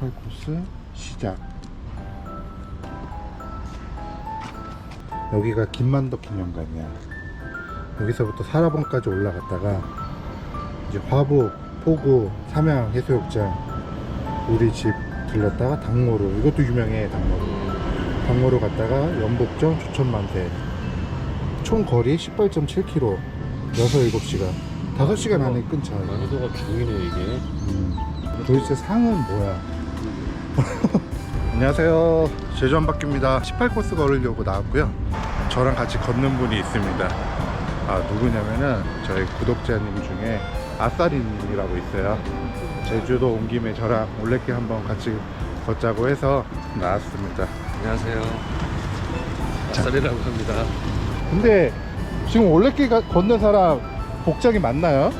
18코스 시작. 여기가 김만덕 기념관이야. 여기서부터 사라봉까지 올라갔다가 이제 화북, 포구, 삼양 해수욕장 우리 집 들렸다가 당모로. 이것도 유명해 당모로. 당모로 갔다가 연복정 조천만세. 총 거리 18.7km 6, 7시간. 5시간 안에 끊자. 난이도가 중이네 이게. 음, 도대체 상은 뭐야? 안녕하세요. 제주 한바퀴입니다. 18코스 걸으려고 나왔고요. 저랑 같이 걷는 분이 있습니다. 아, 누구냐면은 저희 구독자님 중에 아싸리님이라고 있어요. 제주도 온 김에 저랑 올레길 한번 같이 걷자고 해서 나왔습니다. 안녕하세요. 아싸리라고 합니다. 근데 지금 올레길 가- 걷는 사람 복장이 맞나요?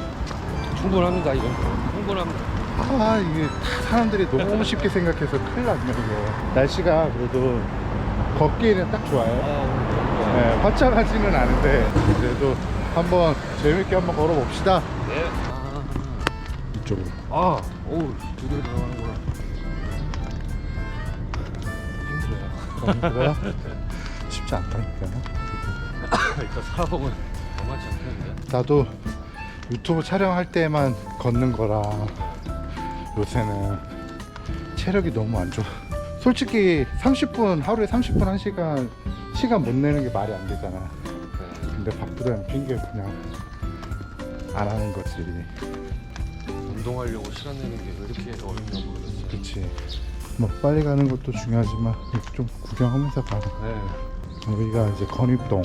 충분합니다 이건. 충분합니다. 아 이게 다 사람들이 너무 쉽게 생각해서 큰일 났네 이거 날씨가 그래도 걷기에는 딱 좋아요 아, 네, 화창하지는 않은데 그래도 한번 재밌게 한번 걸어봅시다 네. 이쪽으로 아, 오우 두개 들어가는구나. 힘들어요. 쉽지 않다니까 일단 사람은 만만치 않겠는데. 나도 유튜브 촬영할 때만 걷는 거라 요새는 체력이 너무 안 좋아 솔직히 30분 하루에 30분 1시간 시간 못 내는 게 말이 안 되잖아 근데 바쁘다는 핑계 그냥 안 하는 거지 운동하려고 시간 내는 게 왜 이렇게 어렵나 모르겠어요. 그치 뭐 빨리 가는 것도 중요하지만 이렇게 좀 구경하면서 가 네. 여기가 이제 건입동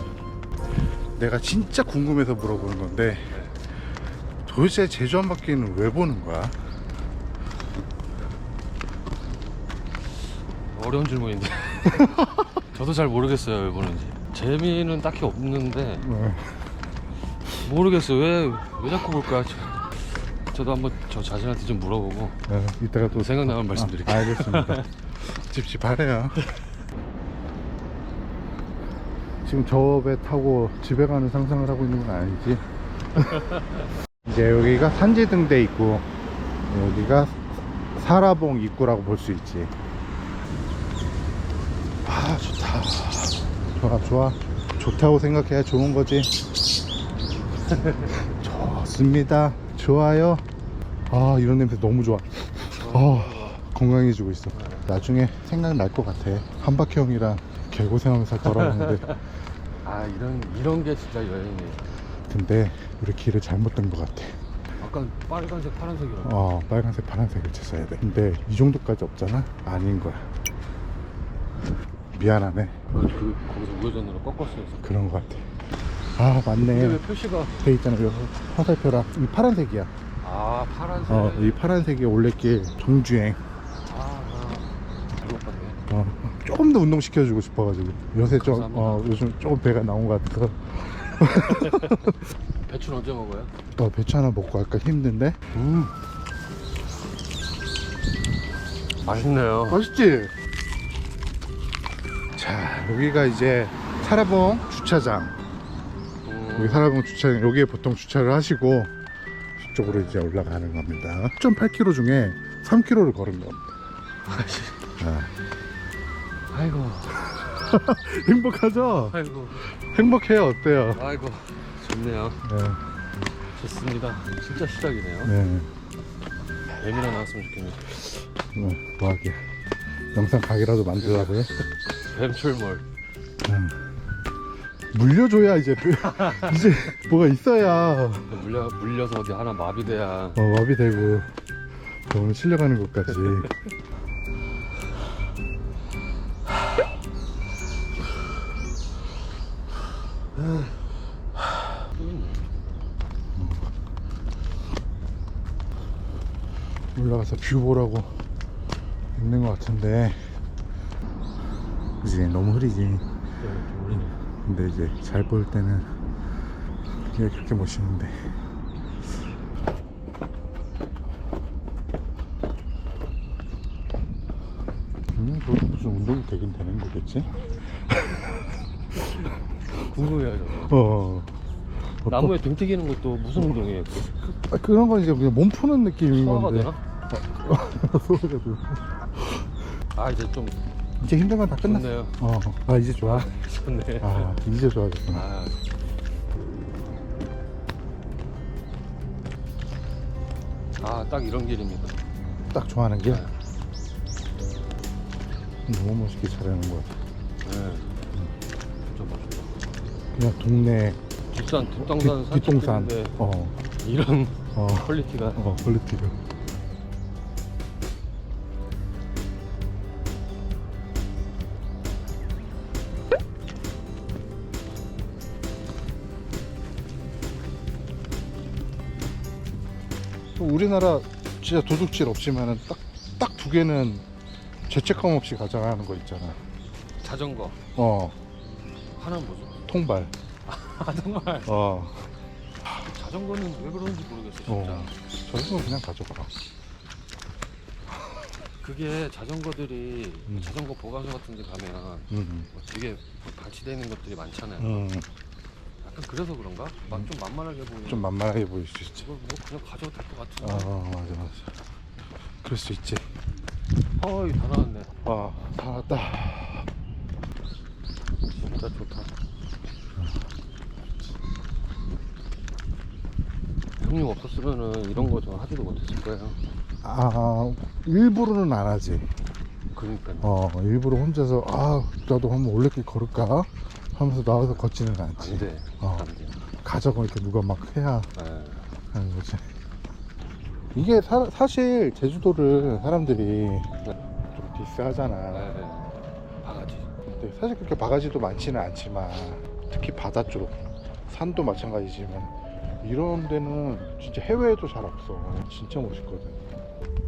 내가 진짜 궁금해서 물어보는 건데 도대체 제주 한 바퀴는 왜 보는 거야? 어려운 질문인데. 저도 잘 모르겠어요 왜 보는지. 재미는 딱히 없는데 네. 모르겠어요 왜 왜 자꾸 볼까. 저, 저도 한번 저 자신한테 좀 물어보고 네, 이따가 또 생각나면 말씀드릴게요. 아, 알겠습니다 찝찝하네요 지금 저 배 타고 집에 가는 상상을 하고 있는 건 아니지 이제 여기가 산지등대 입구 여기가 사라봉 입구라고 볼 수 있지 아 좋다. 좋아 좋아. 좋다고 생각해야 좋은 거지. 좋습니다. 좋아요. 아 이런 냄새 너무 좋아. 아 건강해지고 있어. 나중에 생각날 것 같아. 한 바퀴 형이랑 개고생하면서 돌아가는데. 아 이런 이런 게 진짜 여행이에요. 근데 우리 길을 잘못 든 것 같아. 아까 빨간색 파란색이라고. 어 빨간색 파란색을 쳤어야 돼. 근데 이 정도까지 없잖아? 아닌 거야 미안하네 그, 그 거기서 우회전으로 꺾었어요. 그런 것 같아 아 근데 왜 맞네 표시가 돼 있잖아 여기 화살표랑 이 파란색이야 아 파란색. 어 이 파란색이 올레길 정주행 아, 아 잘못 봤네. 어, 조금 더 운동시켜주고 싶어가지고 요새 좀 감사합니다. 어, 요즘 조금 배가 나온 것 같아서 배추는 언제 먹어요? 어, 배추 하나 먹고 할까 힘든데 음 맛있네요. 맛있지? 자 여기가 이제 사라봉 주차장 여기 음, 사라봉 주차장 여기에 보통 주차를 하시고 이쪽으로 이제 올라가는 겁니다 1.8km 중에 3km를 걸은 겁니다 아, 아이고, 행복하죠? 아이고, 행복해요 어때요? 아이고, 좋네요. 네, 좋습니다. 진짜 시작이네요. 네. 뱀이나 나왔으면 좋겠네요. 뭐, 뭐하게 영상 각이라도 만들라고요? 뱀출몰. 물려줘야 이제 이제 뭐가 있어야 물려 물려서 어디 하나 마비돼야. 어, 마비되고 너무 실려가는 것까지 또 있네. 올라가서 뷰 보라고 있는 것 같은데 그지 너무 흐리지. 근데 이제 잘 보일 때는 그게 그렇게 멋있는데 음, 그것도 무슨 운동이 되긴 되는 거겠지? 궁금해요. 저거. 어. 나무에 등 튀기는 것도 무슨 운동이에요? 그게? 아, 그런 건 이제 그냥 몸 푸는 느낌인 소화가 건데. 되나? 소리가 들 아 이제 좀 이제 힘든 건 다 끝났어 좋네요. 어, 아 이제 좋아 좋네. 아 이제 좋아졌구나 아, 아, 딱 이런 길입니다. 딱 좋아하는 길 네. 너무 멋있게 잘하는 것 같아 네. 진짜 멋있다. 그냥 동네 뒷산, 뒷, 뒷동산 뒷동산 산책길인데 어, 이런 어, 퀄리티가 어 퀄리티가 우리나라 진짜 도둑질 없지만은 딱딱 두 개는 죄책감 없이 가져가는 거 있잖아. 자전거 어 하나는 뭐죠? 통발. 아 정말 어, 자전거는 왜 그런지 모르겠어 진짜. 어 저런 거 그냥 가져가. 그게 자전거들이 음. 자전거 보관소 같은 데 가면 음, 뭐 되게 발치되어 있는 것들이 많잖아요. 음, 약간 그래서 그런가? 막 좀 만만하게 보이는 좀 만만하게 보일 수 있지. 이거 뭐 그냥 가져도 될 것 아 같은데. 맞아 맞아. 그럴 수 있지. 어이 다 나왔네. 아, 다 왔다. 진짜 좋다. 형님 없었으면은 이런 거저 하지도 못했을 거예요. 아, 일부러는 안 하지. 그러니까요. 어, 일부러 혼자서, 아, 나도 한번 올레길 걸을까? 하면서 나와서 걷지는 않지. 안 돼. 어. 안 돼. 가자고 이렇게 누가 막 해야 네. 하는 거지. 이게 사, 사실 제주도를 사람들이 좀 디스하잖아. 네. 네. 바가지. 근데 사실 그렇게 바가지도 많지는 않지만 특히 바다 쪽 산도 마찬가지지만 이런 데는 진짜 해외에도 잘 없어 진짜 멋있거든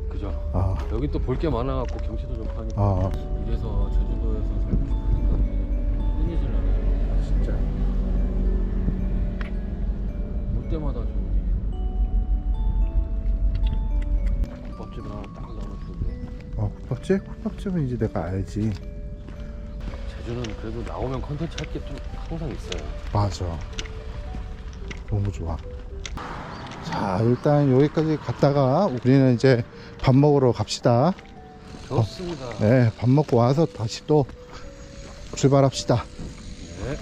그죠. 아, 여기 또 볼 게 많아갖고 경치도 좀 하니까. 아 이래서 제주도에서 살고 끊이질라네. 진짜. 볼 때마다 좋은 국밥집 하나 딱 나왔는데 아 국밥집? 국밥집은 이제 내가 알지. 제주는 그래도 나오면 컨텐츠 할 게 좀 항상 있어요. 맞아. 너무 좋아. 자 일단 여기까지 갔다가 우리는 이제 밥 먹으러 갑시다. 좋습니다. 네 밥 먹고 와서 다시 또 출발합시다 네.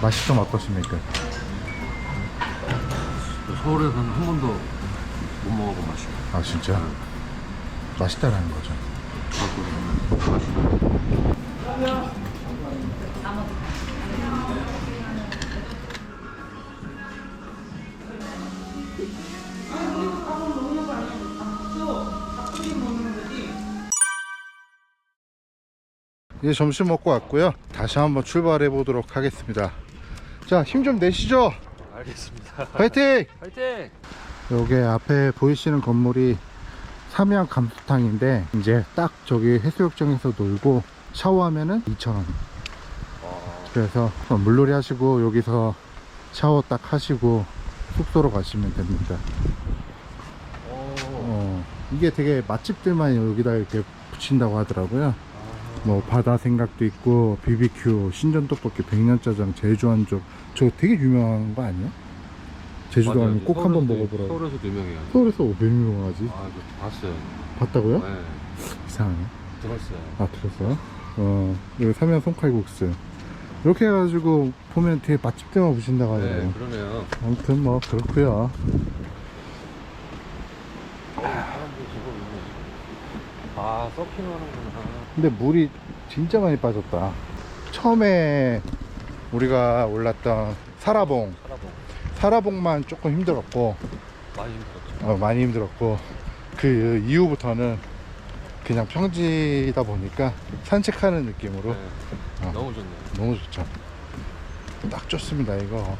맛이 좀 어떠십니까? 서울에서는 한 번도 못 먹어본 맛이야. 아 진짜 맛있다라는 거죠 이제 점심 먹고 왔고요. 다시 한번 출발해 보도록 하겠습니다. 자 힘 좀 내시죠? 알겠습니다. 화이팅! 화이팅! 여기 앞에 보이시는 건물이 삼양 감수탕인데 이제 딱 저기 해수욕장에서 놀고 샤워하면은 2,000원. 그래서 물놀이 하시고 여기서 샤워 딱 하시고 숙소로 가시면 됩니다. 어, 이게 되게 맛집들만 여기다 이렇게 붙인다고 하더라고요 뭐 바다 생각도 있고 BBQ 신전 떡볶이 백년짜장 제주 한족 저 되게 유명한 거 아니야? 제주도 가면 꼭 한번 먹어보라 고 서울에서 유명해요. 서울에서 왜 유명하지? 아, 이거 봤어요. 봤다고요? 네. 이상하네 들었어요. 아 들었어요? 어 여기 삼양 송칼국수 이렇게 해가지고 보면 되게 맛집들만 붙인다고 하더라고 네, 그러네요. 아무튼 뭐 그렇고요 사람들이 제법. 아, 서핑 하는구나. 근데 물이 진짜 많이 빠졌다 처음에 우리가 올랐던 사라봉 살아보 사라봉만 조금 힘들었고 많이 힘들었죠. 어, 많이 힘들었고 그 이후부터는 그냥 평지다 보니까 산책하는 느낌으로 네. 어. 너무 좋네요. 너무 좋죠 딱 좋습니다 이거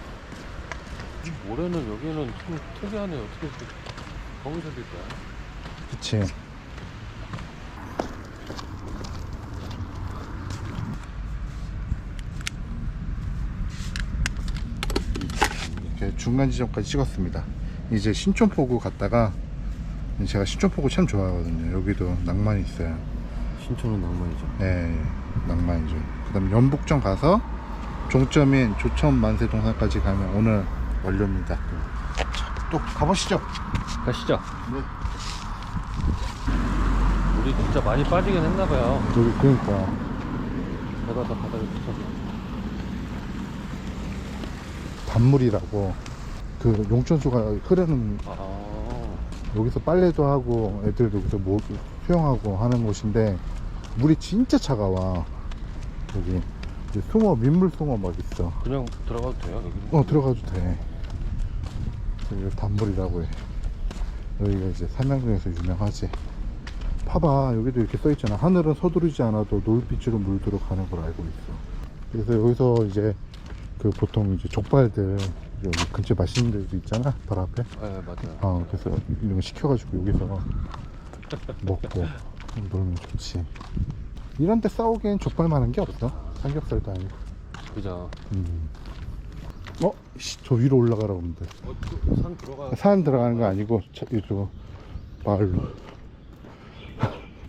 이 모래는 여기는 좀 특이하네요. 어떻게 거기서 될까요? 그치 이렇게 중간 지점까지 찍었습니다 이제 신촌포구 갔다가 제가 신촌포구 참 좋아하거든요 여기도 낭만이 있어요 신촌은 낭만이죠. 네 낭만이죠 그 다음 연북점 가서 종점인 조천 만세 동산까지 가면 오늘 완료입니다. 자, 또 가보시죠. 가시죠. 네. 우리 진짜 많이 빠지긴 했나봐요. 여기 그러니까 배가 다 바닥에 붙어서. 단물이라고 그 용천수가 흐르는 아, 여기서 빨래도 하고 애들 여기서 뭐 수영하고 하는 곳인데 물이 진짜 차가워. 여기 숭어 민물 숭어 막 있어. 그냥 들어가도 돼요, 여기? 어 들어가도 돼. 여기가 단물이라고 해. 여기가 이제 삼양동에서 유명하지. 봐봐 여기도 이렇게 써 있잖아. 하늘은 서두르지 않아도 노을빛으로 물들어 가는 걸 알고 있어. 그래서 여기서 이제 그 보통 이제 족발들 여기 근처에 맛있는 데도 있잖아. 바로 앞에. 네, 맞아요. 어 그래서 이런 거 시켜가지고 여기서 먹고 놀면 좋지. 이런 데 싸우기엔 족발 많은 게 없어. 삼겹살도 아니고. 그죠. 음. 어? 씨, 저 위로 올라가라고 하는데. 어, 그, 산 들어가. 산 들어가는 거 아니고 저, 이쪽 마을로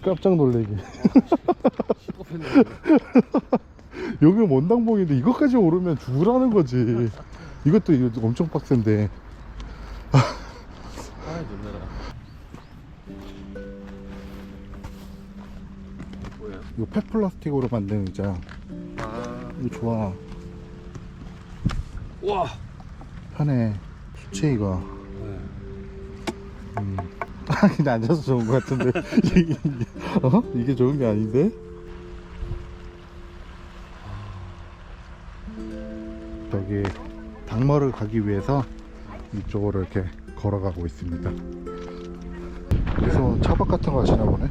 깜짝 놀래게 시급했는데. 여기 원당봉인데 이것까지 오르면 죽으라는 거지 이것도 이거 엄청 빡센데 아, 놀래라. 뭐야? 이거 펫플라스틱으로 만든 의자 아, 이거 좋아 와. 편해 수채 이거 네. 음. 아, 그냥 앉아서 좋은 거 같은데 어? 이게 좋은 게 아닌데 저기 당머를 가기 위해서 이쪽으로 이렇게 걸어가고 있습니다. 그래서 차박 같은 거 하시나 보네.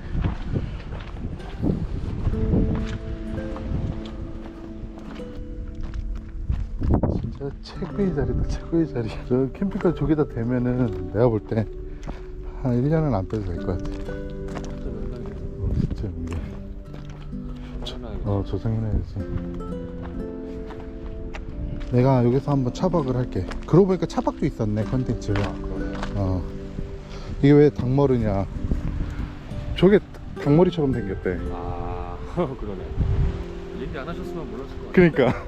진짜 최고의 자리다 최고의 자리. 저 캠핑카 저기다 대면은 내가 볼 때 한 1년은 안 빼도 될 것 같아. 어, 진짜 이게. 어 저장해놔야지 내가 여기서 한번 차박을 할게 그러고 보니까 차박도 있었네 컨텐츠 아. 어 이게 왜 닭머리냐 저게 닭머리처럼 생겼대 아, 그러네. 얘기 안 하셨으면 몰랐을 것 같아요. 그러니까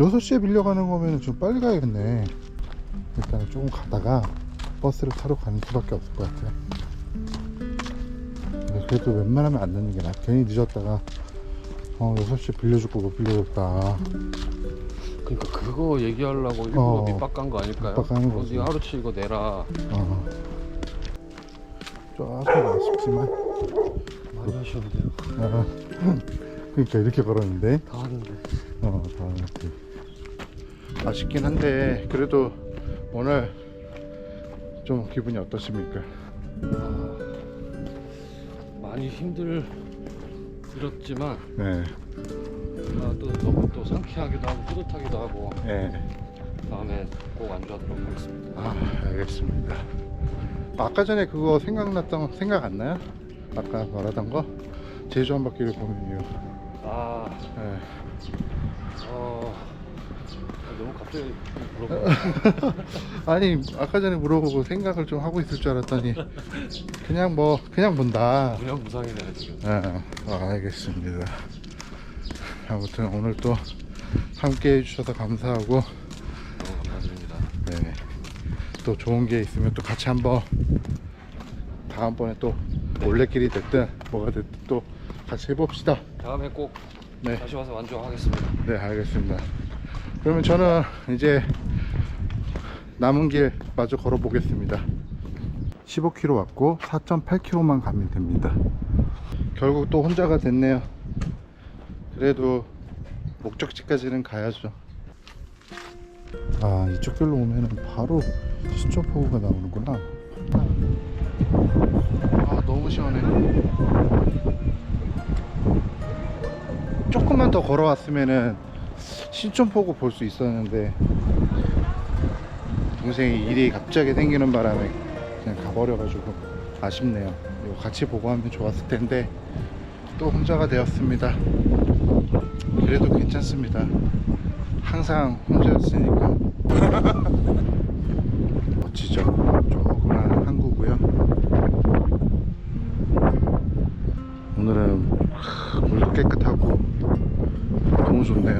6시에 빌려가는 거면 좀 빨리 가야겠네 일단 조금 가다가 버스를 타러 가는 수밖에 없을 것 같아 그래도 웬만하면 안 늦는 게 나아 괜히 늦었다가 어 6시에 빌려줄 거못 빌려줬다 그러니까 그거 얘기하려고 일부러 어. 밑밥 간 거 아닐까요? 밑밥 가는 거지. 어디 하루치 이거 내라. 어. 조금 아쉽지만 많이 하셨는데요. 아, 그러니까 이렇게 걸었는데 다 하는데. 어, 다음에 아쉽긴 한데 그래도 오늘 좀 기분이 어떠십니까? 아, 많이 힘들 들었지만 네, 아, 또 너무 또 상쾌하기도 하고 뿌듯하기도 하고 네. 다음에 꼭 안주하도록 하겠습니다. 아, 알겠습니다. 아까 전에 그거 생각났던 거 생각 안 나요? 아까 말하던 거 제주 한 바퀴를 보면요. 아, 네. 어, 아, 너무 갑자기 물어봐. 아니 아까 전에 물어보고 생각을 좀 하고 있을 줄 알았더니 그냥 뭐 그냥 본다. 그냥 무상이네 지금. 아, 아, 알겠습니다. 아무튼 오늘 또 함께 해주셔서 감사하고 너무 감사드립니다. 네. 또 좋은 게 있으면 또 같이 한번 다음번에 또 올레길이 됐든 뭐가 됐든 또 같이 해봅시다. 다음에 꼭 네, 다시 와서 완주하겠습니다. 네 알겠습니다. 그러면 저는 이제 남은 길 마저 걸어 보겠습니다. 15km 왔고 4.8km만 가면 됩니다. 결국 또 혼자가 됐네요. 그래도 목적지까지는 가야죠. 아 이쪽 길로 오면은 바로 시초포구가 나오는구나. 아 너무 시원해. 조금만 더 걸어왔으면은 신촌포구 볼수 있었는데 동생이 일이 갑자기 생기는 바람에 그냥 가버려가지고 아쉽네요. 이거 같이 보고 하면 좋았을 텐데 또 혼자가 되었습니다. 그래도 괜찮습니다. 항상 혼자였으니까. 멋지죠? 조그만 항구고요. 오늘은 하, 물도 깨끗하고 너무 좋네요.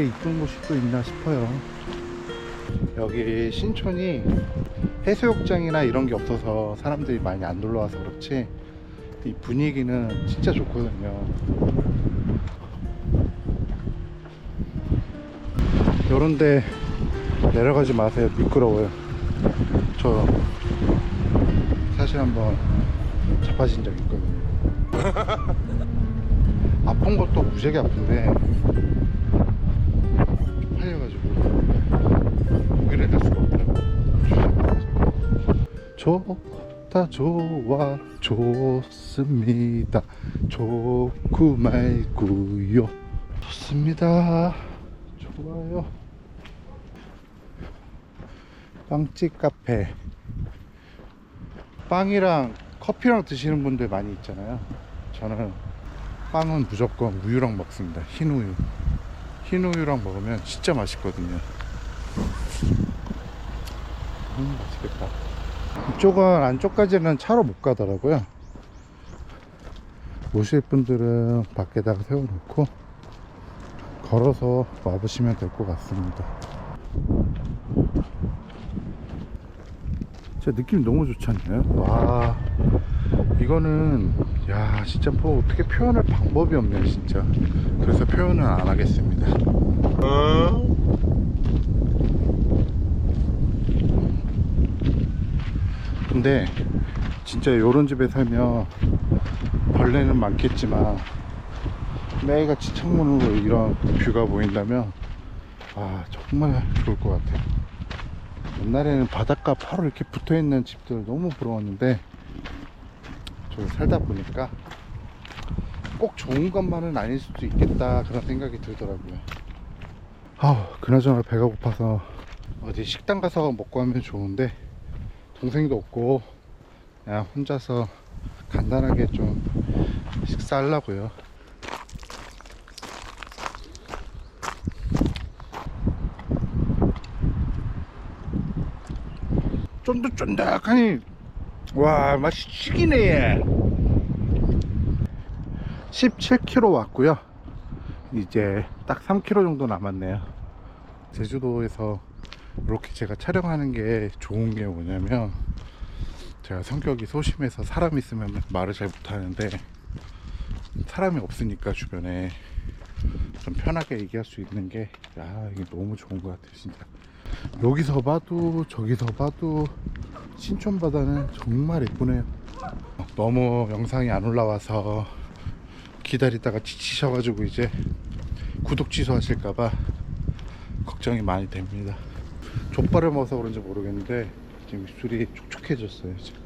좀 이렇게 이쁜 곳이 또 있나 싶어요. 여기 신촌이 해수욕장이나 이런 게 없어서 사람들이 많이 안 놀러 와서 그렇지 이 분위기는 진짜 좋거든요. 요런데 내려가지 마세요. 미끄러워요. 저 사실 한번 자빠진 적 있거든요. 아픈 것도 무지하게 아픈데 좋다 좋아 좋습니다. 좋고 말고요. 좋습니다. 좋아요. 빵집 카페. 빵이랑 커피랑 드시는 분들 많이 있잖아요. 저는 빵은 무조건 우유랑 먹습니다. 흰 우유. 흰 우유랑 먹으면 진짜 맛있거든요. 음 맛있겠다 이쪽은 안쪽까지는 차로 못 가더라고요. 오실 분들은 밖에다가 세워놓고 걸어서 와보시면 될 것 같습니다. 진짜 느낌 너무 좋지 않나요? 와 이거는 야 진짜 뭐 어떻게 표현할 방법이 없네요 진짜. 그래서 표현은 안 하겠습니다 근데 진짜 요런 집에 살면 벌레는 많겠지만 매일같이 창문으로 이런 뷰가 보인다면 아 정말 좋을 것 같아요. 옛날에는 바닷가 바로 이렇게 붙어있는 집들 너무 부러웠는데 저기 살다 보니까 꼭 좋은 것만은 아닐 수도 있겠다 그런 생각이 들더라고요. 아우 그나저나 배가 고파서 어디 식당 가서 먹고 하면 좋은데 동생도 없고 그냥 혼자서 간단하게 좀 식사하려고요. 쫀득쫀득하니 와 맛이 죽이네 17km 왔고요. 이제 딱 3km 정도 남았네요. 제주도에서 이렇게 제가 촬영하는 게 좋은 게 뭐냐면 제가 성격이 소심해서 사람 있으면 말을 잘 못하는데 사람이 없으니까 주변에 좀 편하게 얘기할 수 있는 게 야, 이게 너무 좋은 것 같아요 진짜. 여기서 봐도 저기서 봐도 신촌 바다는 정말 예쁘네요. 너무 영상이 안 올라와서 기다리다가 지치셔가지고 이제 구독 취소하실까봐 걱정이 많이 됩니다 족발을 먹어서 그런지 모르겠는데 지금 입술이 촉촉해졌어요 지금.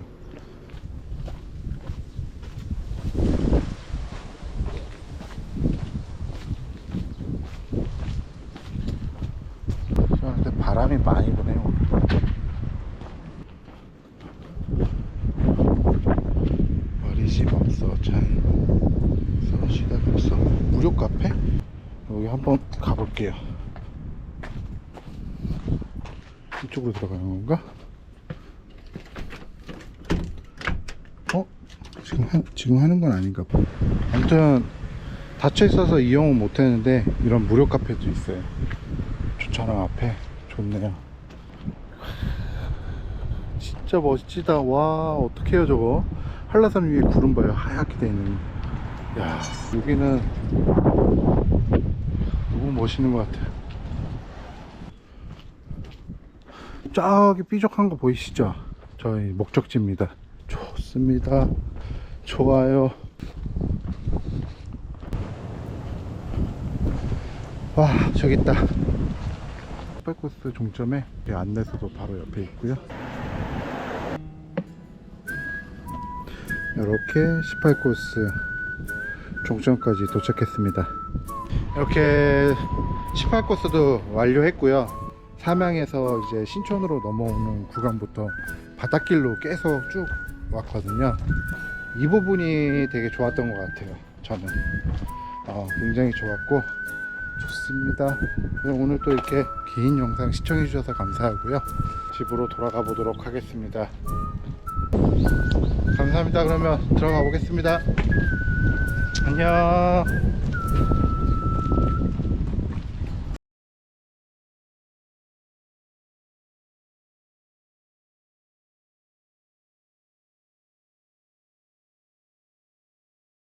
바람이 많이 부네요. 어리집 없어 차이서 시다 없어. 무료 카페? 여기 한번 가볼게요 이쪽으로 들어가는 건가? 어? 지금, 하, 지금 하는 건 아닌가 봐. 아무튼 닫혀 있어서 이용은 못 했는데 이런 무료 카페도 있어요. 주차장 앞에. 좋네요. 진짜 멋지다. 와 어떡해요 저거? 한라산 위에 구름 봐요. 하얗게 돼 있는. 야 여기는 너무 멋있는 것 같아요 저기 삐죽한 거 보이시죠? 저희 목적지입니다. 좋습니다. 좋아요. 와 저기 있다. 스파코스 종점에 이 안내소도 바로 옆에 있고요. 이렇게 18코스 종점까지 도착했습니다. 이렇게 18코스도 완료했고요. 삼양에서 이제 신촌으로 넘어오는 구간부터 바닷길로 계속 쭉 왔거든요. 이 부분이 되게 좋았던 것 같아요. 저는 어, 굉장히 좋았고 좋습니다. 오늘 또 이렇게 긴 영상 시청해 주셔서 감사하고요. 집으로 돌아가 보도록 하겠습니다. 감사합니다. 그러면 들어가 보겠습니다. 안녕.